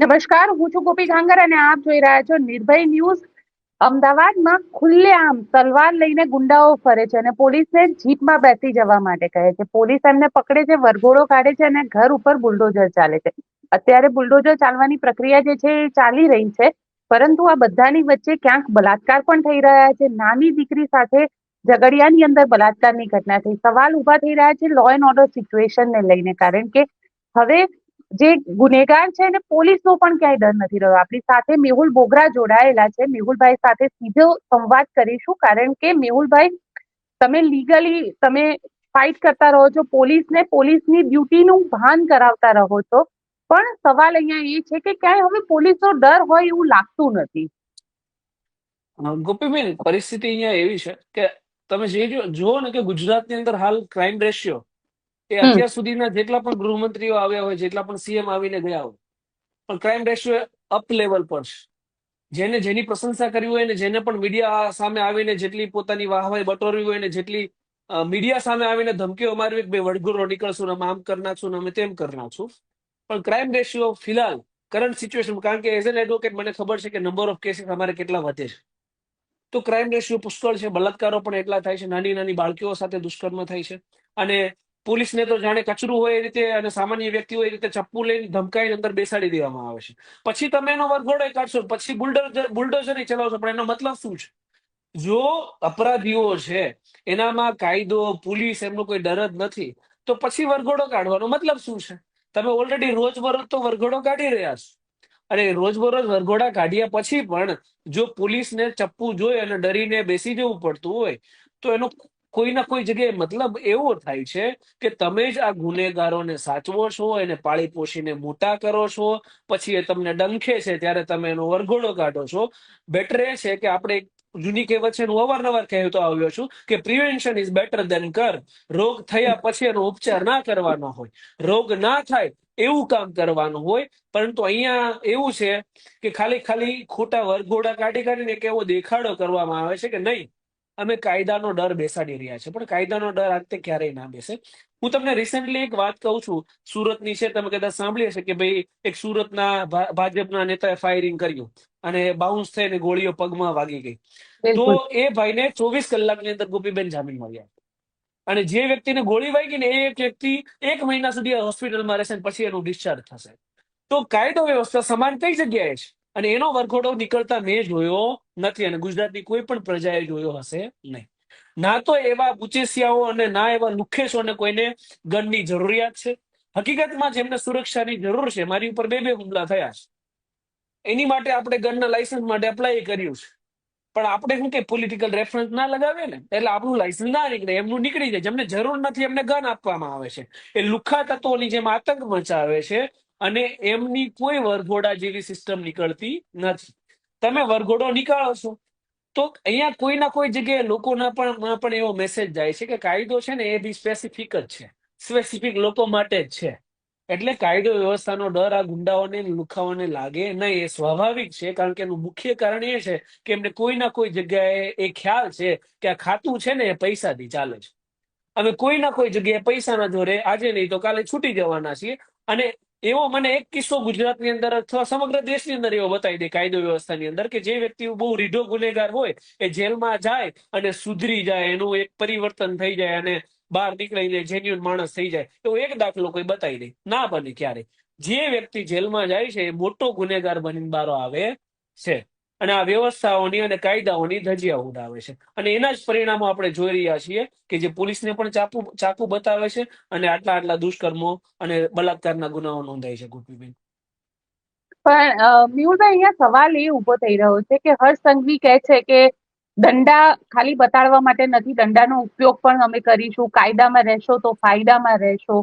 નમસ્કાર, હું છું ગોપી ઘાંગર અને આપ જોઈ રહ્યા છો નિર્ભય ન્યૂઝ. અમદાવાદમાં ખુલ્લેઆમ તલવાર લઈને ગુંડાઓ ફરે છે અને પોલીસને જીપમાં બેસી જવા માટે કહે છે. પોલીસ એમને પકડે છે, વરઘોડો કાઢે છે અને ઘર ઉપર બુલડોઝર ચાલે છે. અત્યારે બુલડોઝર ચાલવાની પ્રક્રિયા જે છે એ ચાલી રહી છે, પરંતુ આ બધાની વચ્ચે ક્યાંક બલાત્કાર પણ થઈ રહ્યા છે. નાની દીકરી સાથે ઝઘડિયાની અંદર બલાત્કારની ઘટના થઈ. સવાલ ઊભા થઈ રહ્યા છે લો એન્ડ ઓર્ડર સિચ્યુએશનને લઈને, કારણ કે હવે જે ગુનેગાર છે એને પોલીસનો પણ ક્યાંય ડર નથી રહ્યો. આપણી સાથે મેહુલ બોગરા જોડાયેલા છે. મેહુલભાઈ સાથે સીધો સંવાદ કરીશું કારણ કે મેહુલભાઈ, તમે લીગલી તમે ફાઇટ કરતા રહો છો. પોલીસને પોલીસની ડ્યુટીનું ભાન કરાવતા રહો છો. પણ સવાલ અહીંયા એ છે કે ક્યાંય હવે પોલીસનો ડર હોય એવું લાગતું નથી. ગોપીબેન પરિસ્થિતિ અહીંયા એવી છે કે તમે જે જુઓ ને કે ગુજરાતની અંદર હાલ ક્રાઇમ રેશિયો એ અત્યાર સુધીના જેટલા પણ ગૃહમંત્રીઓ આવ્યા હોય જેટલા પણ સીએમ આવીને ગયા હોય પણ ક્રાઇમ રેશિયો અપ લેવલ પર છે. જેને જેની પ્રશંસા કરી હોય ને જેને પણ મીડિયા સામે આવીને જેટલી પોતાની વાહવાઈ બટોરવી હોય ને જેટલી મીડિયા સામે આવીને ધમકીઓ મારવી કે ભાઈ વડગુરો નીકળશું અમે આમ કરી નાખશું અમે તેમ કરી નાખશું. પણ ક્રાઇમ રેશિયો ફિલહાલ કરંટ સિચ્યુએશન કારણ કે એઝ એન એડવોકેટ મને ખબર છે કે નંબર ઓફ કેસીસ અમારે કેટલા વધે છે. તો ક્રાઇમ રેશિયો પુષ્કળ છે બલાત્કારો પણ એટલા થાય છે નાની નાની બાળકીઓ સાથે દુષ્કર્મ થાય છે. અને પોલીસને તો જાણે કચરું હોય એ રીતે અને સામાન્ય વ્યક્તિ હોય એ રીતે ચપ્પુ લઈને ધમકાઈને અંદર બેસાડી દેવામાં આવે છે. પછી તમે એનો વરઘોડો કાઢશો, પછી બુલડોઝર બુલડોઝર ચલાવશો, પણ એનો મતલબ શું છે? જો અપરાધીઓ છે, એનામાં કાયદો, પોલીસ એમનો કોઈ ડર જ નથી, તો પછી વરઘોડો કાઢવાનો મતલબ શું છે? તમે ઓલરેડી રોજબરોજ તો વરઘોડો કાઢી રહ્યા છો. અને રોજબરોજ વરઘોડા કાઢ્યા પછી પણ જો પોલીસને ચપ્પુ જોઈ અને ડરીને બેસી જવું પડતું હોય, તો એનો કોઈ ના કોઈ જગ્યાએ મતલબ એવો થાય છે કે તમે જ આ ગુનેગારોને સાચવો છો, એને પાળી પોષીને મોટા કરો છો, પછી એ તમને ડંખે છે ત્યારે તમે એનો વરઘોડો કાઢો છો. બેટર એ છે કે આપણે જૂની કહેવત છે હું અવારનવાર કહેતો આવ્યો છું કે પ્રિવેન્શન ઇઝ બેટર દેન કર રોગ થયા પછી એનો ઉપચાર ના કરવાનો હોય. રોગ ના થાય એવું કામ કરવાનું હોય, પરંતુ અહીંયા એવું છે કે ખાલી ખાલી ખોટા વરઘોડા કાઢી કાઢીને એક એવો દેખાડો કરવામાં આવે છે કે નહીં. અમે કાયદાનો ડર બેસાડી રહ્યા છે. પણ કાયદાનો ડર આજતે ક્યારેય ના બેસે. હું તમને રિસેન્ટલી એક વાત કહું છું. સુરતની છે તમે કદાચ સાંભળી હશે કે ભાઈ એક સુરતના ભાજપના નેતાએ ફાયરિંગ કર્યું અને બાઉન્સ થઈને ગોળીઓ પગમાં વાગી ગઈ. તો એ ભાઈને ચોવીસ કલાકની અંદર ગોપીબેન જામીન મળ્યા. અને જે વ્યક્તિને ગોળી વાગી ને એ એક વ્યક્તિ એક મહિના સુધી હોસ્પિટલમાં રહેશે પછી એનું ડિસ્ચાર્જ થશે. તો કાયદો વ્યવસ્થા સમાન કઈ જગ્યાએ છે? અને એનો વરઘોડો નીકળતા મેં જોયો નથી અને ગુજરાતની કોઈ પણ પ્રજાએ જોયો હશે નહીં. ના તો એવા બુચેસિયાઓ અને ના એવા લુખેશોને કોઈને ગનની જરૂરિયાત છે. હકીકતમાં જેમને સુરક્ષાની જરૂર છે. મારી ઉપર બે બે હુમલા થયા છે. એની માટે આપણે ગનના લાયસન્સ માટે એપ્લાય કર્યું છે. પણ આપણે શું કે પોલિટિકલ રેફરન્સ ના લગાવે ને, એટલે આપણું લાયસન્સ ના નીકળે, એમનું નીકળી જાય. જેમને જરૂર નથી એમને ગન આપવામાં આવે છે. એ લુખા તત્વોની જેમ આતંક મચાવે છે અને એમની કોઈ વરઘોડા જેવી સિસ્ટમ નીકળતી નથી. તમે વરઘોડો નીકાળો છો. તો અહીંયા કોઈ ના કોઈ જગ્યાએ લોકોના પણ પણ એવો મેસેજ જાય છે કે કાયદો છે ને એ બી સ્પેસિફિક જ છે. સ્પેસિફિક લોકો માટે જ છે. એટલે કાયદો વ્યવસ્થાનો ડર આ ગુંડાઓને, લુખાઓને લાગે નહીં. એ સ્વાભાવિક છે કારણ કે એનું મુખ્ય કારણ એ છે કે એમને કોઈ ના કોઈ જગ્યાએ એ ખ્યાલ છે કે આ ખાતું છે ને એ પૈસાથી ચાલે છે. અમે કોઈ ના કોઈ જગ્યાએ પૈસાના જોરે આજે નહીં તો કાલે છૂટી જવાના છીએ અને એવો મને એક કિસ્સો ગુજરાતની અંદર અથવા સમગ્ર દેશની અંદર એવો બતાવી દે કાયદો વ્યવસ્થાની અંદર કે જે વ્યક્તિ બહુ રીઢો ગુનેગાર હોય એ જેલમાં જાય અને સુધરી જાય, એનું એક પરિવર્તન થઈ જાય અને બહાર નીકળીને જેન્યુન માણસ થઈ જાય, એવો એક દાખલો કોઈ બતાવી દે. ના બને ક્યારે જે વ્યક્તિ જેલમાં જાય છે એ મોટો ગુનેગાર બનીને બારો આવે છે. અને આ વ્યવસ્થાઓની અને કાયદાઓની ધજિયા ઉડાવે છે. અને એના જ પરિણામો આપણે જોઈ રહ્યા છીએ કે જે પોલીસને પણ ચાકુ ચાકુ બતાવે છે અને આટલા આટલા દુષ્કર્મો અને બલાત્કારના ગુનાઓ નોંધાય છે, ગોપીબેન. પણ મેહુલભાઈ અહીંયા સવાલ એ ઊભો થઈ રહ્યો છે કે હર્ષ સંઘવી કહે છે કે દંડા ખાલી બતાડવા માટે નથી, દંડાનો ઉપયોગ પણ અમે કરીશું, કાયદામાં રહેશો તો ફાયદામાં રહેશો.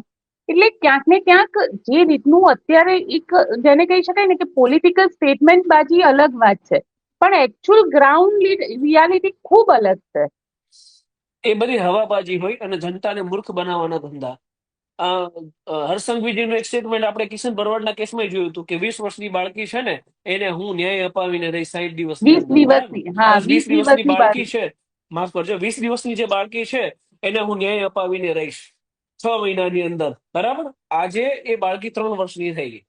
એટલે ક્યાંક ને ક્યાંક જે રીતનું અત્યારે એક જેને કહી શકાય ને કે પોલિટિકલ સ્ટેટમેન્ટ બાજી અલગ વાત છે. પણ એકચ્યુઅલ ગ્રાઉન્ડ રિયાલિટી ખૂબ અલગ છે. એ બધી હવાબાજી હોય અને જનતાને મૂર્ખ બનાવવાના ધંધા. હરસંઘવીજીનું એક સ્ટેટમેન્ટ આપણે કિશન ભરવાડના કેસમાં જોયું હતું કે વીસ વર્ષની બાળકી છે ને એને હું ન્યાય અપાવીને રહી સાઠ દિવસની વીસ દિવસની બાળકી. છે. માફ કરજો વીસ દિવસની જે બાળકી છે એને હું ન્યાય અપાવીને રહીશ. છ મહિનાની અંદર બરાબર? આજે એ બાળકી ત્રણ વર્ષની થઈ ગઈ.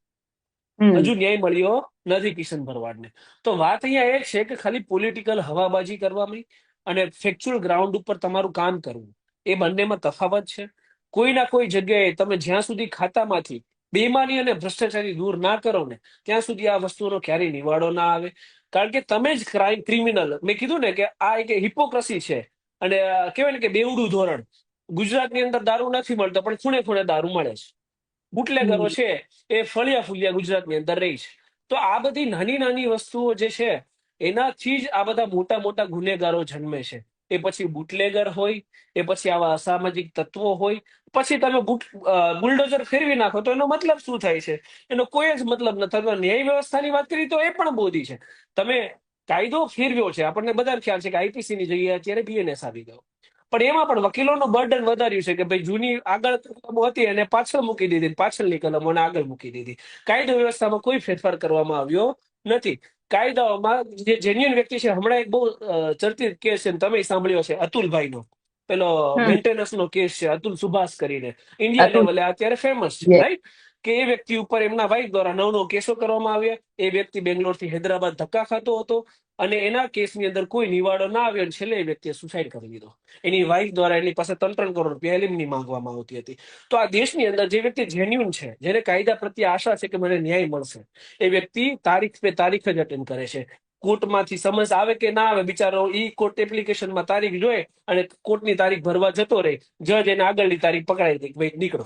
હજુ ન્યાય મળ્યો નથી કિશન ભરવાડને. તો વાત અહીંયા એ છે કે ખાલી પોલિટિકલ હવાબાજી કરવાની અને ફેક્ચ્યુઅલ ગ્રાઉન્ડ ઉપર તમારું કામ કરવું. એ બંનેમાં તફાવત છે. કોઈ ના કોઈ જગ્યાએ તમે જ્યાં સુધી ખાતામાંથી બેમાની અને ભ્રષ્ટાચારી દૂર ના કરો ને ત્યાં સુધી આ વસ્તુનો ક્યારેય નિવાડો ના આવે. કારણ કે તમે જ ક્રાઇમ ક્રિમિનલ મેં કીધું ને કે આ એક હિપોક્રસી છે. અને કહેવાય ને કે બેવડું ધોરણ. ગુજરાતની અંદર દારૂ નથી મળતો પણ ખૂણે ખૂણે દારૂ મળે છે. બુટલેગરો છે એ ફળિયા ફૂલિયા ગુજરાતની અંદર રહી છે. તો આ બધી નાની નાની વસ્તુઓ જે છે એનાથી જ આ બધા મોટા મોટા ગુનેગારો જન્મે છે. એ પછી બુટલેગર હોય એ પછી આવા અસામાજિક તત્વો હોય પછી તમે બુલડોઝર ફેરવી નાખો તો એનો મતલબ શું થાય છે? એનો કોઈ જ મતલબ નથી તમે ન્યાય વ્યવસ્થાની વાત કરી તો એ પણ બોધી છે. તમે કાયદો ફેરવ્યો છે. આપણને બધાને ખ્યાલ છે કે આઈપીસી ની જગ્યાએ અત્યારે બીએનએસ આવી ગયો. પણ એમાં પણ વકીલોનું બર્ડન વધાર્યું છે કે ભાઈ જૂની આગળ કલમો હતી એને પાછળ મૂકી દીધી પાછળની કલમોને આગળ મૂકી દીધી. કાયદો વ્યવસ્થામાં કોઈ ફેરફાર કરવામાં આવ્યો નથી. કાયદાઓમાં જે જેન્યુઅન વ્યક્તિ છે હમણાં એક બહુ ચર્ચિત કેસ છે તમે સાંભળ્યો છે અતુલભાઈનો. પેલો મેન્ટેનન્સ નો કેસ છે અતુલ સુભાષ કરીને. ઇન્ડિયા લેવલે અત્યારે ફેમસ છે. રાઈટ કે એ વ્યક્તિ ઉપર એમના વાઇફ દ્વારા નવ કેસો કરવામાં આવ્યા. એ વ્યક્તિ બેંગ્લોરથી હૈદરાબાદ ધક્કા ખાતો હતો અને એના કેસની અંદર કોઈ નિવાડો ના આવ્યો અને છેલ્લે એ વ્યક્તિએ સુસાઇડ કરી લીધો એની વાઇફ દ્વારા એની પાસે ત્રણ ત્રણ કરોડ રૂપિયા એલિમની માંગવામાં આવતી હતી. તો આ દેશની અંદર જે વ્યક્તિ જેન્યુન છે, જેને કાયદા પ્રત્યે આશા છે કે મને ન્યાય મળશે, એ વ્યક્તિ તારીખ પે તારીખ જ અટેન્ડ કરે છે. કોર્ટમાંથી સમજ આવે કે ના આવે, બિચારો ઈ કોર્ટ એપ્લિકેશનમાં તારીખ જોઈ અને કોર્ટની તારીખ ભરવા જતો રહે. જજ એને આગળની તારીખ પકડાઈ દે કે ભાઈ નીકળો.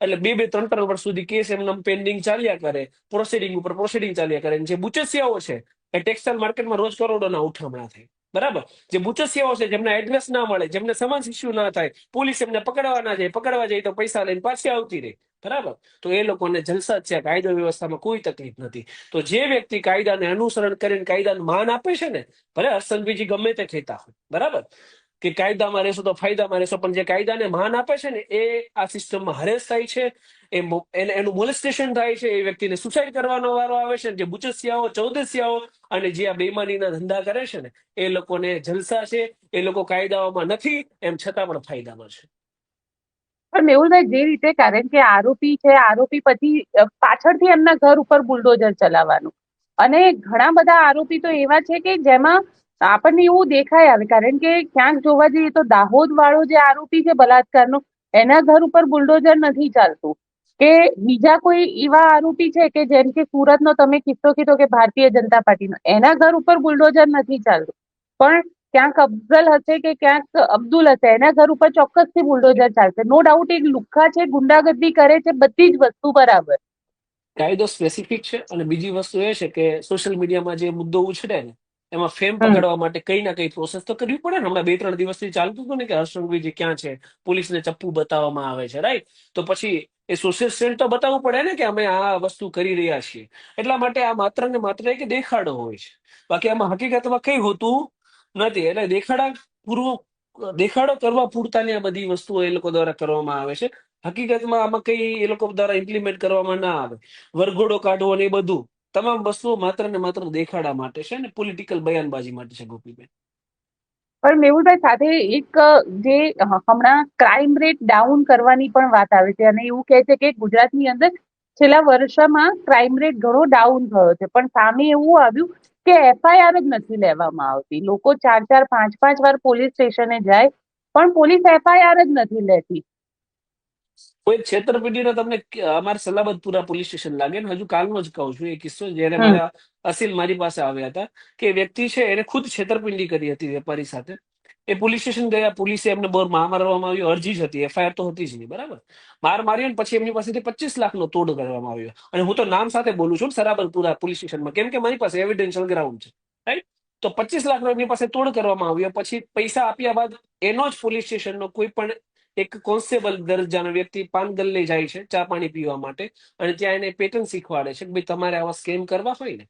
એટલે બે બે, ત્રણ ત્રણ વર્ષ સુધી કેસ એમને પેન્ડિંગ ચાલ્યા કરે પ્રોસિડિંગ ઉપર પ્રોસિડિંગ ચાલ્યા કરે. જે બુચસિયાઓ છે, એ ટેક્સટાઇલ માર્કેટમાં રોજ કરોડોના ઉઠામણા થાય. બરાબર? જે બુચસિયાઓ છે, જેમને એડ્રેસ ના મળે, જેમને સમાન ઇસ્યુ ના થાય પોલીસ એમને પકડવા ના જાય, પકડવા જાય તો પૈસા લઈને પાછી આવતી રહે. બરાબર? તો એ લોકોને જલસા છે, કાયદો વ્યવસ્થામાં કોઈ તકલીફ નથી. તો જે વ્યક્તિ કાયદાને અનુસરણ કરીને કાયદાનું માન આપે છે ને, ભલે હર્ષનભાઈજી ગમે તે કહેતા હોય. બરાબર? કે કાયદામાં રહેશો તો ફાયદામાં રહેશો. પણ જે કાયદાને માન આપે છે ને, એ આ સિસ્ટમમાં હરેસ થાય છે. એનું મોલેસ્ટેશન થાય છે. એ વ્યક્તિને સુસાઇડ કરવાનો વારો આવે છે જે બુચસિયાઓ, ચૌદસિયાઓ અને જે આ બેમાનીના ધંધા કરે છે ને, એ લોકોને જલસા છે. એ લોકો કાયદાઓમાં નથી, એમ છતાં પણ ફાયદામાં છે. પણ મેહુલભાઈ, જે રીતે, કારણ કે આરોપી છે, આરોપી પછી પાછળથી એમના ઘર ઉપર બુલડોઝર ચલાવવાનું. અને ઘણા બધા આરોપી તો એવા છે કે જેમાં આપણને એવું દેખાય આવે. કારણ કે ક્યાંક જોવા જઈએ તો દાહોદ વાળો જે આરોપી છે બલાત્કારનો, એના ઘર ઉપર બુલડોઝર નથી ચાલતું. કે બીજા કોઈ એવા આરોપી છે કે જેમ કે સુરતનો તમે કિસ્સો કીધો કે ભારતીય જનતા પાર્ટીનો, એના ઘર ઉપર બુલડોઝર નથી ચાલતું. પણ ક્યાંક અફઝલ હશે કે ક્યાંક અબ્દુલ હશે, એના ઘર ઉપર ચોક્કસથી બુલડોઝર ચાલશે. નો ડાઉટ, એક લુખ્ખા છે, ગુંડાગર્દી કરે છે, બધી જ વસ્તુ બરાબર. કાયદો સ્પેસિફિક છે અને બીજી વસ્તુ એ છે કે સોશિયલ મીડિયામાં જે મુદ્દો ઉછળે ને એમાં ફેમ પકડવા માટે કઈ ના કઈ પ્રોસેસ તો કરવી પડે ને. હમણાં બે ત્રણ દિવસથી ચાલતું હતું ને કે હર્ષંગવીજી ક્યાં છે પોલીસને ચપ્પુ બતાવવામાં આવે છે રાઈટ તો પછી એ સોશિયલ સ્ટેન્ટ તો બતાવવું પડે ને કે અમે આ વસ્તુ કરી રહ્યા છીએ. એટલા માટે આ માત્ર ને માત્ર એક દેખાડો હોય છે. બાકી આમાં હકીકતમાં કઈ હોતું નથી. એટલે દેખાડા પૂર્વ દેખાડો કરવા પૂરતાની આ બધી વસ્તુઓ એ લોકો દ્વારા કરવામાં આવે છે. હકીકતમાં આમાં કઈ એ લોકો દ્વારા ઇમ્પ્લિમેન્ટ કરવામાં ના આવે. વરઘોડો કાઢવો ને એ બધું. તમામ વસ્તુઓ માત્ર ને માત્ર દેખાડા માટે છે અને પોલિટિકલ બયાનબાજી માટે છે ગોપીબેન? પણ મેહુલભાઈ, સાથે એક જે હમણાં ક્રાઇમ રેટ ડાઉન કરવાની પણ વાત આવે છે અને એવું કહે છે કે ગુજરાતની અંદર છેલ્લા વર્ષમાં ક્રાઇમ રેટ ઘણો ડાઉન થયો છે. પણ સામે એવું આવ્યું કે એફઆઈઆર જ નથી લેવામાં આવતી. લોકો ચાર ચાર પાંચ પાંચ વાર પોલીસ સ્ટેશને જાય, પણ પોલીસ એફઆઈઆર જ નથી લેતી. કોઈ છેતરપિંડીનો તમને અમારે સલાબતપુરા પોલીસ સ્ટેશન લાગે ને હજુ કાલનો જ કહું છું એ કિસ્સો જ્યારે મારા અસીલ મારી પાસે આવ્યા હતા કે વ્યક્તિ છે એને ખુદ છેતરપિંડી કરી હતી વેપારી સાથે. એ પોલીસ સ્ટેશન ગયા પોલીસે એમને બોર માર મારવામાં આવ્યો અરજી જ હતી એફઆઈઆર તો હતી જ નહીં બરાબર? માર માર્યો ને પછી એમની પાસેથી પચીસ લાખનો તોડ કરવામાં આવ્યો. અને હું તો નામ સાથે બોલું છું સરાબરપુરા પોલીસ સ્ટેશનમાં કેમ કે મારી પાસે એવિડેન્શિયલ ગ્રાઉન્ડ છે રાઈટ તો પચીસ લાખનો એમની પાસે તોડ કરવામાં આવ્યો પછી પૈસા આપ્યા બાદ એનો જ પોલીસ સ્ટેશનનો કોઈ પણ એક કોન્સ્ટેબલ દરજ્જાનો વ્યક્તિ પાન ગલ્લે જાય છે ચા પાણી પીવા માટે અને ત્યાં એને પેટર્ન શીખવાડે છે કે ભાઈ તમારે આવા સ્કેમ કરવા હોય ને,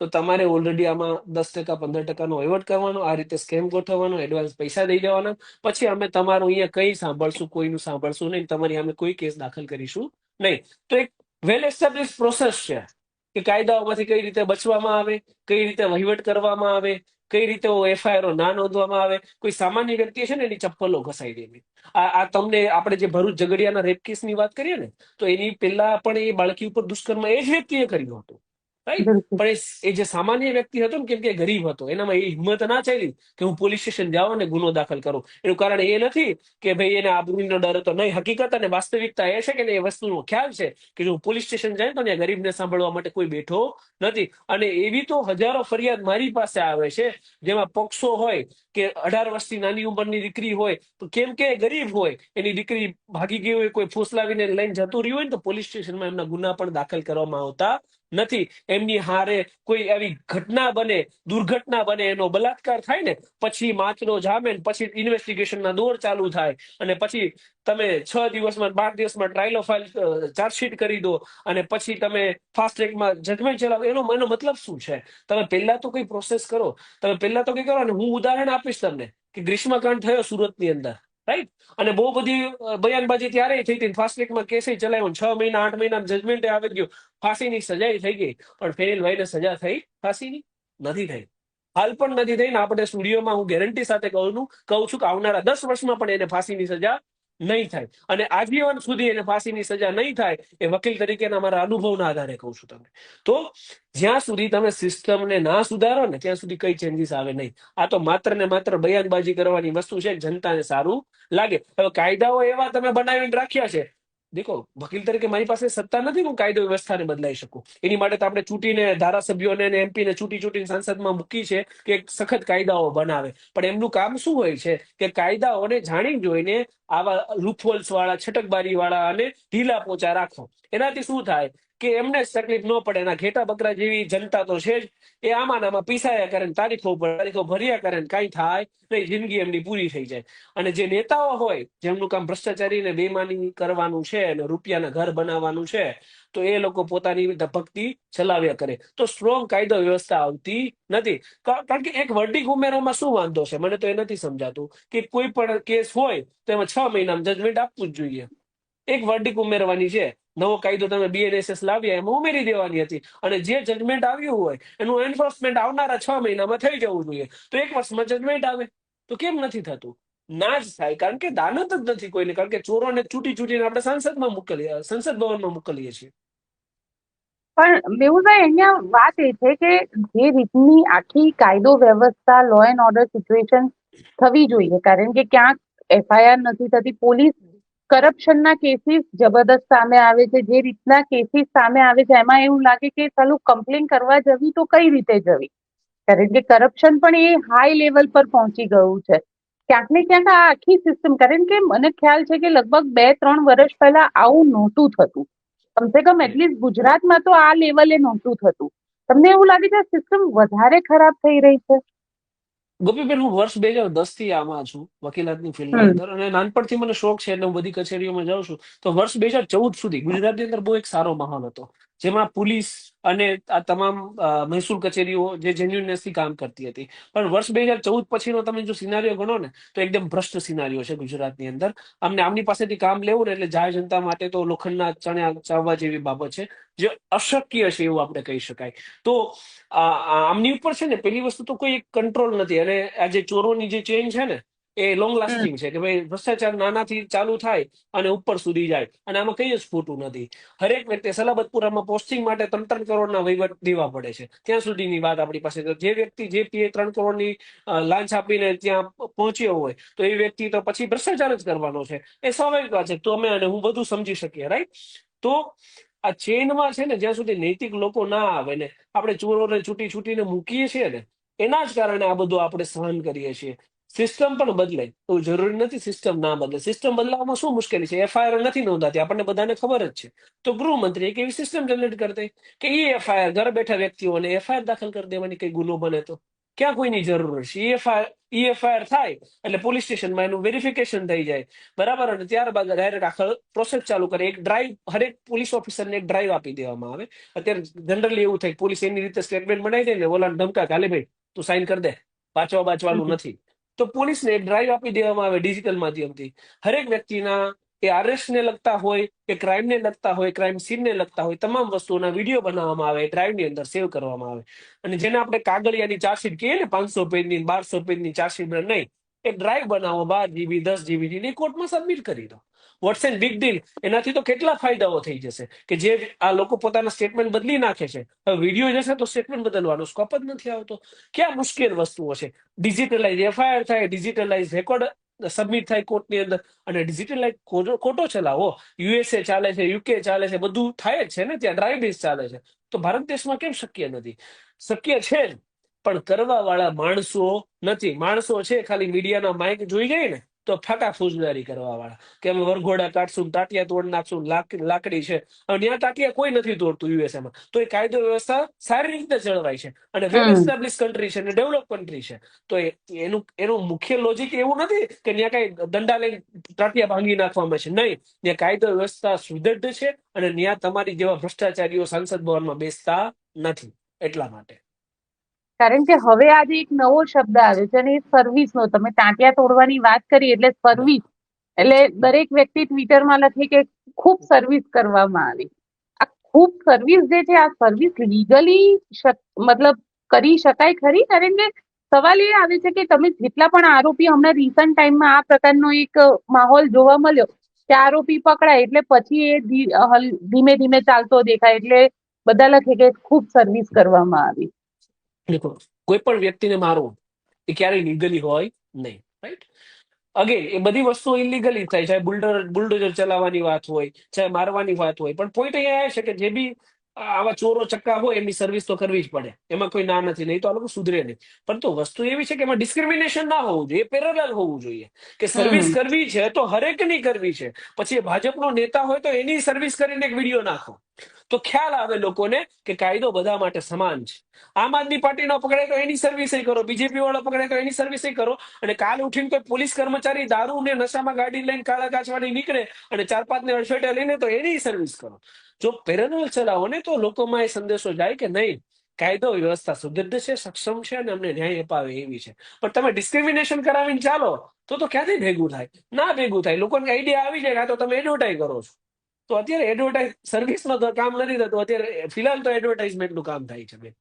તો તમારે ઓલરેડી આમાં દસ ટકા, પંદર ટકાનો વહીવટ કરવાનો, આ રીતે સ્કેમ ગોઠવવાનો એડવાન્સ પૈસા દઈ દેવાના. પછી અમે તમારું અહીંયા કઈ સાંભળશું, કોઈનું સાંભળશું નહીં, તમારી અમે કોઈ કેસ દાખલ કરીશું નહીં. તો એક વેલ એસ્ટાબ્લિશ પ્રોસેસ છે કે કાયદાઓમાંથી કઈ રીતે બચવામાં આવે, કઈ રીતે વહીવટ કરવામાં આવે કઈ રીતે એફઆઈઆર ના નોંધવામાં આવે? કોઈ સામાન્ય વ્યક્તિ છે ને, એની ચપ્પલો ઘસાઈ દેવી આ તમને આપણે જે ભરૂચ ઝઘડિયાના રેપ કેસની વાત કરીએ ને, તો એની પહેલા પણ એ બાળકી ઉપર દુષ્કર્મ એ જ વ્યક્તિએ કર્યું હતું. રાઈટ પણ એ- જે સામાન્ય વ્યક્તિ હતો ને કેમ કે ગરીબ હતો એનામાં એ હિંમત ના ચાલી કે હું પોલીસ સ્ટેશન જાઉં અને ગુનો દાખલ કરું. એનું કારણ એ નથી કે ભાઈ એને આબરૂનો ડર હતો. નહીં હકીકત અને વાસ્તવિકતા એ છે કે એ વસ્તુનો ખ્યાલ છે કે જો હું પોલીસ સ્ટેશન જાય તો ત્યાં ગરીબને સાંભળવા માટે કોઈ બેઠો નથી. અને એવી તો હજારો ફરિયાદ મારી પાસે આવે છે જેમાં પોક્સો હોય કે અઢાર વર્ષથી નાની ઉંમરની દીકરી હોય તો કેમ કે ગરીબ હોય? એની દીકરી ભાગી ગઈ હોય, કોઈ ફોસલાવીને લઈને જતું રહ્યું હોય ને તો પોલીસ સ્ટેશનમાં એમના ગુના પણ દાખલ કરવામાં આવતા નથી. એમની હારે કોઈ એવી ઘટના બને, દુર્ઘટના બને એનો બલાત્કાર થાય ને, પછી માચનો જામે પછી ઇન્વેસ્ટિગેશનના દોર ચાલુ થાય અને પછી તમે છ દિવસમાં, બાર દિવસમાં ટ્રાયલો ફાઇલ ચાર્જશીટ કરી દો અને પછી તમે ફાસ્ટ ટ્રેકમાં જજમેન્ટ ચલાવો. એનો એનો મતલબ શું છે? તમે પહેલા તો કઈ પ્રોસેસ કરો. તમે પહેલા તો કઈ કરો અને હું ઉદાહરણ આપીશ તમને કે ગ્રીષ્મકાંડ થયો સુરતની અંદર રાઈટ અને બહુ બધી બયાનબાજી ત્યારે થઈ હતી ફાસ્ટ ટ્રેકમાં કેસે ચલાવ્યો છ મહિના, આઠ મહિના જજમેન્ટ આવી ગયું. ફાંસીની સજાઈ થઈ ગઈ. પણ ફેનિલભાઈને સજા થઈ, ફાંસીની નથી થઈ. હાલ પણ નથી થઈ ને આપણે સ્ટુડિયોમાં હું ગેરંટી સાથે કહું છું કહું છું કે આવનારા દસ વર્ષમાં પણ એને ફાંસીની સજા નહીં થાય. અને આજીવન સુધી એને ફાંસીની સજા નહીં થાય એ વકીલ તરીકેના મારા અનુભવના આધારે કહું છું તમને. તો જ્યાં સુધી તમે સિસ્ટમને ના સુધારો ને ત્યાં સુધી કઈ ચેન્જીસ આવે નહીં. આ તો માત્ર ને માત્ર બયાનબાજી કરવાની વસ્તુ છે, જનતાને સારું લાગે. હવે કાયદાઓ એવા તમે બનાવીને રાખ્યા છે દેખો, વકીલ તરીકે મારી પાસે સત્તા નથી, હું કાયદો વ્યવસ્થાને બદલાઈ શકું. એની માટે તો આપણે ચૂંટીને, ધારાસભ્યોને અને એમપીને ચૂંટી ચૂંટીને સંસદમાં મૂકી છે કે સખત કાયદાઓ બનાવે. પણ એમનું કામ શું હોય છે કે કાયદાઓને જાણી જોઈને આવા લૂપહોલ્સ વાળા છટકબારી વાળા અને ઢીલા પોચા રાખો. એનાથી શું થાય? કે એમને જ તકલીફ ન પડે. એના ઘેટા બકરા જેવી જનતા તો છે જ. એ આમાં આમાં પીસાયા કરે તારીખો તારીખો ભર્યા કરે ને કાંઈ થાય નહીં જિંદગી એમની પૂરી થઈ જાય. અને જે નેતાઓ હોય, જેમનું કામ ભ્રષ્ટાચારી ને બેમાની કરવાનું છે અને રૂપિયાના ઘર બનાવવાનું છે, તો એ લોકો પોતાની ધપકતી ચલાવ્યા કરે. તો સ્ટ્રોંગ કાયદો વ્યવસ્થા આવતી નથી. કારણ કે એક વર્ડિક ઉમેરવામાં શું વાંધો છે? મને તો એ નથી સમજાતું કે કોઈ પણ કેસ હોય, તો એમાં છ મહિનામાં જજમેન્ટ આપવું જ જોઈએ. એક વર્ડિક ઉમેરવાની છે. નવો કાયદો તમે બીએનએસએસ લાવ્યા, એમાં ઉમેરી દેવાની હતી. અને જે જજમેન્ટ આવ્યું હોય, એનું એન્ફોર્સમેન્ટ આવનારા છ મહિનામાં થઈ જવું જોઈએ. તો એક વર્ષમાં જજમેન્ટ આવે. તો કેમ નથી થતું? ના જ થાય. કારણ કે દાનત જ નથી કોઈને. કારણ કે ચોરોને ચૂંટી ચૂંટીને આપણે સંસદમાં મોકલીએ, સંસદ ભવનમાં મોકલીએ છીએ. પણ મેહુલભાઈ, અહીંયા વાત એ છે કે જે રીતની આખી કાયદો વ્યવસ્થા લો એન્ડ ઓર્ડર સિચ્યુએશન થવી જોઈએ. કારણ કે ક્યાંક એફઆઈઆર નથી થતી, પોલીસ કરપ્શનના કેસીસ જબરદસ્ત સામે આવે છે. જે રીતના કેસીસ સામે આવે છે, એમાં એવું લાગે કે ચાલુ કમ્પ્લેન કરવા જવી તો કઈ રીતે જવી? કારણ કે કરપ્શન પણ એ હાઈ લેવલ પર પહોંચી ગયું છે. ક્યાંક ને ક્યાંક આ આખી સિસ્ટમ કારણ કે મને ખ્યાલ છે કે લગભગ બે ત્રણ વર્ષ પહેલા આવું નહોતું થતું. કમસે કમ એટલીસ્ટ ગુજરાતમાં તો આ લેવલે નહોતું થતું. તમને એવું લાગે છે સિસ્ટમ વધારે ખરાબ થઈ રહી છે? ગોપીબેન હું વર્ષ બે હજાર દસથી આમાં છું વકીલાતની ફિલ્ડની હમ. અંદર અને નાનપણથી મને શોખ છે એટલે હું બધી કચેરીઓમાં જાઉં છું તો વર્ષ બે હજાર ચૌદ સુધી ગુજરાતની અંદર બહુ એક સારો માહોલ હતો જેમાં પોલીસ અને આ તમામ મહેસૂલ કચેરીઓ જે જેન્યુનનેસથી કામ કરતી હતી. પણ વર્ષ બે હજાર ચૌદ પછીનો તમે જો સિનારીઓ ગણો ને, તો એકદમ ભ્રષ્ટ સિનારીઓ છે ગુજરાતની અંદર. અમને આમની પાસેથી કામ લેવું ને એટલે જાહેર જનતા માટે તો લોખંડના ચણ્યા ચાવવા જેવી બાબત છે, જે અશક્ય છે એવું આપણે કહી શકાય. તો આમની ઉપર છે ને પેલી વસ્તુ તો કોઈ કંટ્રોલ નથી. અને આ જે ચોરોની જે ચેઇન છે ને એ લોંગ લાસ્ટિંગ છે કે ભાઈ ભ્રષ્ટાચાર નાનાથી ચાલુ થાય અને ઉપર સુધી જાય. અને આમાં કઈ જ ખોટું નથી. હરેક વ્યક્તિ સલાબતપુરામાં પોસ્ટિંગ માટે ત્રણ ત્રણ કરોડના વહીવટ દેવા પડે છે. ત્યાં સુધીની વાત આપણી પાસે જે વ્યક્તિ જે પીએ ત્રણ કરોડની લાંચ આપીને ત્યાં પહોંચ્યો હોય તો એ વ્યક્તિ તો પછી ભ્રષ્ટાચાર જ કરવાનો છે. એ સ્વાભાવિક વાત છે. તો અમે અને હું બધું સમજી શકીએ રાઈટ તો આ ચેનમાં છે ને જ્યાં સુધી નૈતિક લોકો ના આવે ને આપણે ચોરોને છૂટી છૂટીને મૂકીએ છીએ ને એના જ કારણે આ બધું આપણે સહન કરીએ છીએ. સિસ્ટમ પણ બદલે એવું જરૂરી નથી સિસ્ટમ ના બદલે સિસ્ટમ બદલાવવામાં શું મુશ્કેલી છે? એફઆઈઆર નથી નોંધાતી. આપણને બધાને ખબર જ છે. તો ગૃહમંત્રી એક એવી સિસ્ટમ જનરેટ કરતી કે એ એફઆઈઆર ઘર બેઠા વ્યક્તિઓને એફઆઈઆર દાખલ કરી દેવાની કઈ ગુનો બને તો. ક્યાં કોઈની જરૂર છે? એફઆઈઆર એફઆઈઆર થાય એટલે પોલીસ સ્ટેશનમાં એનું વેરિફિકેશન થઈ જાય. બરાબર? અને ત્યારબાદ ડાયરેક્ટ આખા પ્રોસેસ ચાલુ કરે. એક ડ્રાઈવ હરેક પોલીસ ઓફિસરને એક ડ્રાઈવ આપી દેવામાં આવે. અત્યારે જનરલી એવું થાય પોલીસ એની રીતે સ્ટેટમેન્ટ બનાવી દે ને ઓલા ધમકા કાલે ભાઈ તું સાઈન કરી દે. વાંચવા બાચવાનું નથી. તો પોલીસને એક ડ્રાઈવ આપી દેવામાં આવે ડિજિટલ માધ્યમથી. હરેક વ્યક્તિના એ આરએસને લગતા હોય, કે ક્રાઇમ ને લગતા હોય ક્રાઇમ સીનને લગતા હોય, તમામ વસ્તુઓના વીડિયો બનાવવામાં આવે ડ્રાઈવની અંદર સેવ કરવામાં આવે. અને જેને આપણે કાગળિયાની ચાર્જશીટ કહીએ ને, પાંચસો પેજની, બારસો પેજની ચાર્જશીટ નહીં, એ ડ્રાઈવ બનાવો, બાર જીબી દસ જીબીની કોર્ટમાં સબમિટ કરી દો. વોટ્સ એન બિગ ડીલ એનાથી તો કેટલા ફાયદાઓ થઈ જશે? કે જે આ લોકો પોતાના સ્ટેટમેન્ટ બદલી નાખે છે. હવે વીડિયો જશે તો સ્ટેટમેન્ટ બદલવાનો સ્કોપ જ નથી આવતો. ક્યાં મુશ્કેલ વસ્તુઓ છે? ડિજિટલાઇઝ એફઆઈઆર થાય ડિજિટલાઇઝ રેકોર્ડ સબમિટ થાય કોર્ટની અંદર અને ડિજિટલાઇઝ ખોટો ચલાવો. યુએસએ ચાલે છે યુકે ચાલે છે, બધું થાય જ છે ને ત્યાં બેઝ ચાલે છે. તો ભારત દેશમાં કેમ શક્ય નથી? શક્ય છે જ, પણ કરવા વાળા માણસો નથી. માણસો છે, ખાલી મીડિયાના માઇક જોઈ જાય ને? તો ફાટા ફૂજદારી કરવા વાળા કે અમે વરઘોડા કાઢશું ટાટિયા તોડ નાખશું લાકડી છે. અને ત્યાં ટાટિયા કોઈ નથી તોડતું યુએસએ માં તો એ કાયદો વ્યવસ્થા સારી રીતે જળવાય છે. અને વેલ એસ્ટાબ્લિશ કન્ટ્રી છે અને ડેવલપ કન્ટ્રી છે. તો એનું એનું મુખ્ય લોજિક એવું નથી કે ત્યાં કઈ દંડા લઈને તાટિયા ભાંગી નાખવામાં છે. નહીં. ત્યાં કાયદો વ્યવસ્થા સુદૃઢ છે અને ત્યાં તમારી જેવા ભ્રષ્ટાચારીઓ સાંસદ ભવનમાં બેસતા નથી. એટલા માટે. કારણ કે હવે આજે એક નવો શબ્દ આવ્યો છે અને એ સર્વિસનો. તમે ટાંટિયા તોડવાની વાત કરી એટલે સર્વિસ. એટલે દરેક વ્યક્તિ ટ્વિટરમાં લખે કે ખૂબ સર્વિસ કરવામાં આવી. આ ખૂબ સર્વિસ જે છે, આ સર્વિસ લીગલી મતલબ કરી શકાય ખરી? કારણ કે સવાલ એ આવે છે કે તમે જેટલા પણ આરોપી હમણાં રિસન્ટ ટાઈમમાં આ પ્રકારનો એક માહોલ જોવા મળ્યો કે આરોપી પકડાય એટલે પછી એ ધીમે ધીમે ચાલતો દેખાય એટલે બધા લખે કે ખૂબ સર્વિસ કરવામાં આવી. દેખો કોઈ પણ વ્યક્તિને મારવું એ ક્યારેય લીગલી હોય નહીં રાઈટ અગેન એ બધી વસ્તુઓ ઇલીગલી થાય ચાહે બુલડોઝર બુલડોઝર ચલાવવાની વાત હોય ચાહે મારવાની વાત હોય પણ પોઈન્ટ અહીંયા એ છે કે જે બી આવા ચોરો ચક્કા હોય એમની સર્વિસ તો કરવી જ પડે. એમાં કોઈ ના નથી નહીં તો આ લોકો સુધરે નહીં. પરંતુ વસ્તુ એવી છે કે એમાં ડિસ્ક્રિમિનેશન ના હોવું જોઈએ પેરેલલ હોવું જોઈએ. કે સર્વિસ કરવી છે તો હરેકની કરવી છે. પછી એ ભાજપનો નેતા હોય તો એની સર્વિસ કરીને એક વીડિયો નાખો. તો ખ્યાલ આવે લોકોને કે કાયદો બધા માટે સમાન છે. આમ આદમી પાર્ટીનો પકડે તો એની સર્વિસ કરો બીજેપી વાળો પકડે તો એની સર્વિસ કરો. અને કાલ ઉઠીને કોઈ પોલીસ કર્મચારી દારૂ ને નશામાં ગાડી લઈને કાળા કાચવાની નીકળે અને ચાર પાંચ ને અડફેટે લઈને તો એની સર્વિસ કરો. જો પેરેનલ ચલાવો ને તો લોકોમાં એ સંદેશો જાય કે નહીં, કાયદો વ્યવસ્થા સુદૃઢ છે, સક્ષમ છે અને અમને ન્યાય અપાવે એવી છે. પણ તમે ડિસ્ક્રિમિનેશન કરાવીને ચાલો, તો તો ક્યાંથી ભેગું થાય? ના ભેગું થાય. લોકોને આઈડિયા આવી જાય તો તમે એડવર્ટાઈઝ કરો છો. તો અત્યારે એડવર્ટાઇઝ સર્વિસમાં તો કામ નથી થતું. અત્યારે ફિલહાલ તો એડવર્ટાઇઝમેન્ટનું કામ થાય છે બેન.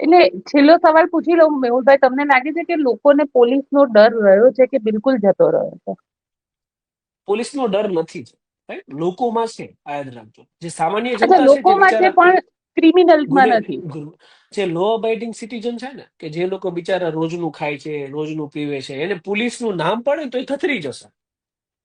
એટલે છેલ્લો સવાલ પૂછી લઉં મેહુલભાઈ. તમને લાગે છે કે લોકોને પોલીસનો ડર રહ્યો છે કે બિલકુલ જતો રહ્યો છે? પોલીસનો ડર નથી જ લોકોમાં છે યાદ રાખજો. જે સામાન્ય જનતા છે લોકોમાં છે પણ ક્રિમિનલમાં નથી. જે લો અબાઇડિંગ સિટીઝન છે ને કે જે લોકો બિચારા રોજનું ખાય છે રોજનું પીવે છે એને પોલીસનું નામ પડે તો એ થથરી જશે.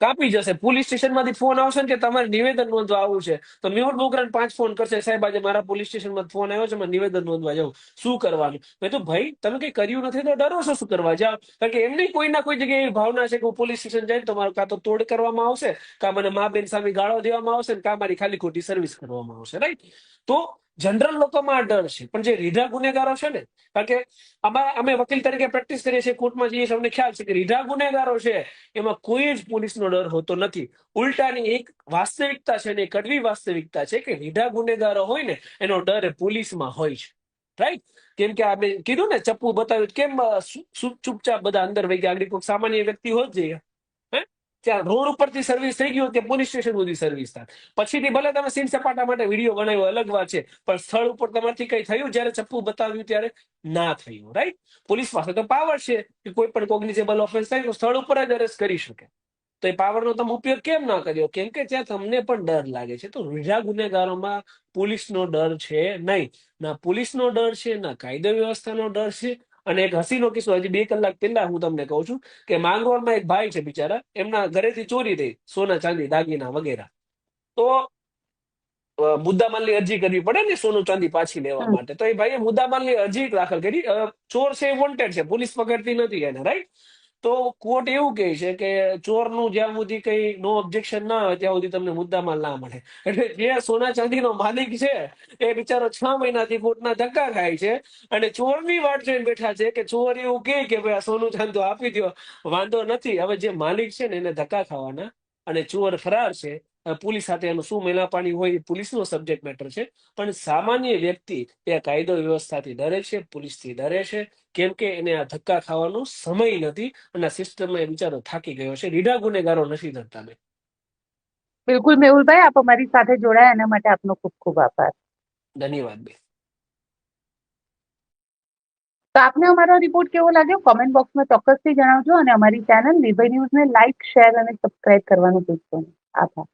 કાપી જશે. પોલીસ સ્ટેશનમાંથી ફોન આવશે ને કે તમારે નિવેદન નોંધવા આવવું છે. તો મેહુલ બોગરાને પાંચ ફોન કરશે. સાહેબ, આજે મારા પોલીસ સ્ટેશનમાં ફોન આવ્યો છે મારે નિવેદન નોંધવા જવું શું કરવાનું? મેં તો ભાઈ, તમે કઈ કર્યું નથી તો ડરો છો શું કરવા? જાઓ. કારણ કે એમની કોઈ ના કોઈ જગ્યાએ એવી ભાવના છે કે હું પોલીસ સ્ટેશન જઈને તો મારું કાં તો તોડ કરવામાં આવશે, કાં મને મા બેન સામે ગાળો દેવામાં આવશે ને કાં મારી ખાલી ખોટી સર્વિસ કરવામાં આવશે રાઈટ તો જનરલ લોકોમાં આ ડર છે. પણ જે રીઢા ગુનેગારો છે ને, કારણ કે અમારા અમે વકીલ તરીકે પ્રેક્ટિસ કરીએ છીએ કોર્ટમાં જઈએ છીએ, અમને ખ્યાલ છે કે રીઢા ગુનેગારો છે, એમાં કોઈ જ પોલીસનો ડર હોતો નથી. ઉલટાની એક વાસ્તવિકતા છે ને કડવી વાસ્તવિકતા છે કે રીઢા ગુનેગારો હોય ને, એનો ડર પોલીસમાં હોય છે. રાઈટ કેમ કે આ મેં કીધું ને, ચપ્પુ બતાવ્યું, કેમ ચૂપચાપ બધા અંદર વહી ગયા? આગળ કોઈ સામાન્ય વ્યક્તિ હોત જઈએ ત્યાં રોડ ઉપરથી સર્વિસ થઈ ગયું ત્યાં પોલીસ સ્ટેશન સુધી સર્વિસ થાય. પછીથી ભલે તમે સીન સપાટા માટે વીડિયો બનાવ્યો, અલગ વાત છે, પણ સ્થળ ઉપર તમારથી કઈ થયું? જ્યારે ચપ્પુ બતાવ્યું ત્યારે ના થયું રાઈટ પોલીસ પાસે તો પાવર છે કે કોઈ પણ કોગ્નિઝેબલ ઓફેન્સ થાય તો સ્થળ ઉપર જ અરેસ્ટ કરી શકે. તો એ પાવરનો તમે ઉપયોગ કેમ ના કર્યો? કેમ કે ત્યાં તમને પણ ડર લાગે છે. તો રીઢા ગુનેગારોમાં પોલીસનો ડર છે નહીં. ના પોલીસનો ડર છે, ના કાયદો વ્યવસ્થાનો ડર છે અને એક હસીનો કિસ્સો હજી બે કલાક પહેલા હું તમને કહું છું કે માંગરોળમાં એક ભાઈ છે બિચારા એમના ઘરેથી ચોરી થઈ સોના ચાંદી દાગીના વગેરે. તો મુદ્દામાલની અરજી કરવી પડે ને સોનું ચાંદી પાછી લેવા માટે. તો એ ભાઈએ મુદ્દામાલની અરજી દાખલ કરી. ચોર છે વોન્ટેડ છે પોલીસ પકડતી નથી એને રાઈટ તો કોર્ટ એવું કહે છે કે ચોરનું જ્યાં સુધી કઈ નો ઓબ્જેક્શન ના હોય, ત્યાં સુધી તમને મુદ્દામાં ના મળે. એટલે જે સોના ચાંદીનો માલિક છે, એ બિચારો છ મહિનાથી કોર્ટના ધક્કા ખાય છે અને ચોરની વાટ જોઈને બેઠા છે કે ચોર એવું કહે કે ભાઈ, આ સોનું ચાંદો આપી દો વાંધો નથી. હવે જે માલિક છે ને, એને ધક્કા ખાવાના અને ચોર ફરાર છે પોલીસ સાથે એનું શું મેલાપાણી હોય એ પોલીસનો સબ્જેક્ટ મેટર છે. પણ સામાન્ય વ્યક્તિ એ કાયદો વ્યવસ્થાથી ડરે છે પોલીસથી ડરે છે કેમ કે એને આ ધક્કા ખાવાનો સમય નથી અને આ સિસ્ટમમાં એ બિચારો થાકી ગયો છે. રીઢા ગુનેગારો નથી ધરતા બેન બિલકુલ મેહુલભાઈ આપ અમારી સાથે જોડાયા. એના માટે આપનો ખૂબ ખૂબ આભાર. ધન્યવાદ બેન. તો આપને અમારો રિપોર્ટ કેવો લાગ્યો? કોમેન્ટ બોક્સમાં ચોક્કસથી જણાવજો અને અમારી ચેનલ નિર્ભય ન્યૂઝને લાઇક શેર અને સબસ્ક્રાઇબ કરવાનું ભૂલશો નહીં. આભાર.